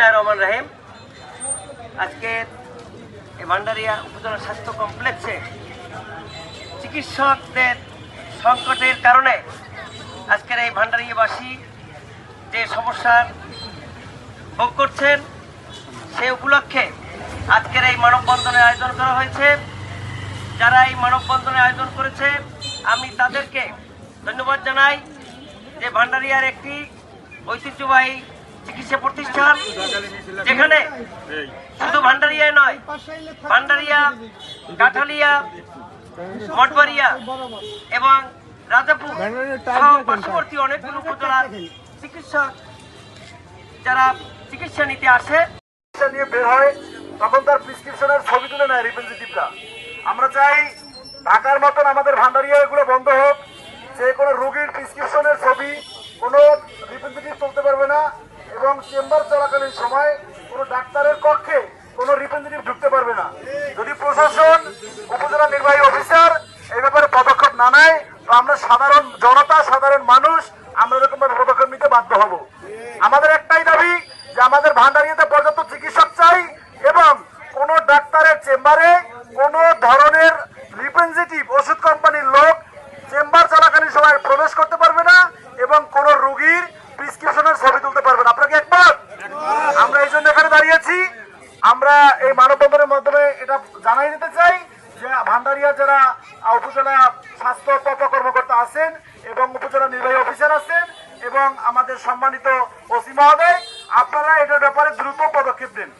বিসমিল্লাহ রহমান রাহিম। আজকে ভান্ডারিয়া উপজেলা স্বাস্থ্য কমপ্লেক্সে চিকিৎসকদের সংকটের কারণে আজকের এই ভান্ডারিয়াবাসী যে সমস্যার ভোগ করছেন, সে উপলক্ষে আজকের এই মানববন্ধনের আয়োজন করা হয়েছে। যারা এই মানববন্ধনের আয়োজন করেছে, আমি তাদেরকে ধন্যবাদ জানাই যে ভান্ডারিয়ার একটি ঐতিহ্যবাহী চিকিৎসা প্রতিষ্ঠান, যেখানে শুধু ভান্ডারিয়ায় নয়, ভান্ডারিয়া, কাঠালিয়া মঠবাড়িয়া এবং রাজাপুর পার্শ্ববর্তী অনেকগুলো উপজেলার চিকিৎসক যারা চিকিৎসা নিতে আসে। চিকিৎসা নিয়ে বের হয়, তখন তার প্রেসক্রিপশনের ছবি তুলে নেয় রিপ্রেজেন্টেটিভরা আমরা চাই ঢাকার মতন আমাদের ভান্ডারিয়া এগুলো বন্ধ হোক, যে কোনো রোগীর প্রেসক্রিপশনের ছবি, কোনো রিপ্রেজেন্টেটিভ তুলতে পারবে না এবং চেম্বার চলাকালীন সময় কোনো ডাক্তারের কক্ষে কোনো রিপ্রেজেন্টেটিভ ঢুকতে পারবে না। যদি প্রশাসন, উপজেলা নির্বাহী অফিসার এই ব্যাপারে পদক্ষেপ না নেয়, তো আমরা সাধারণ জনতা, সাধারণ মানুষ, আমরা এরকম ভাবে পদক্ষেপ নিতে বাধ্য হব। আমাদের একটাই দাবি যে আমাদের ভান্ডারিয়াতে পর্যাপ্ত চিকিৎসক চাই এবং কোন ডাক্তারের চেম্বারে কোন ধরনের রিপ্রেজেন্টেটিভ ওষুধ কোম্পানির লোক চেম্বার চলাকালীন সময় প্রবেশ করতে পারবে না এবং কোন রোগীর প্রেসক্রিপশনের ছবি তুলতে পারবে না আপনাকে একবার আমরা এই জন্য এখানে দাঁড়িয়েছি। আমরা এই মানববন্ধনের মাধ্যমে এটা জানাই দিতে চাই যে ভান্ডারিয়া যারা উপজেলা স্বাস্থ্য তত্ত্ব কর্মকর্তা আছেন এবং উপজেলা নির্বাহী অফিসার আছেন এবং আমাদের সম্মানিত ওসি মহোদয়, আপনারা এটার ব্যাপারে দ্রুত পদক্ষেপ নেন।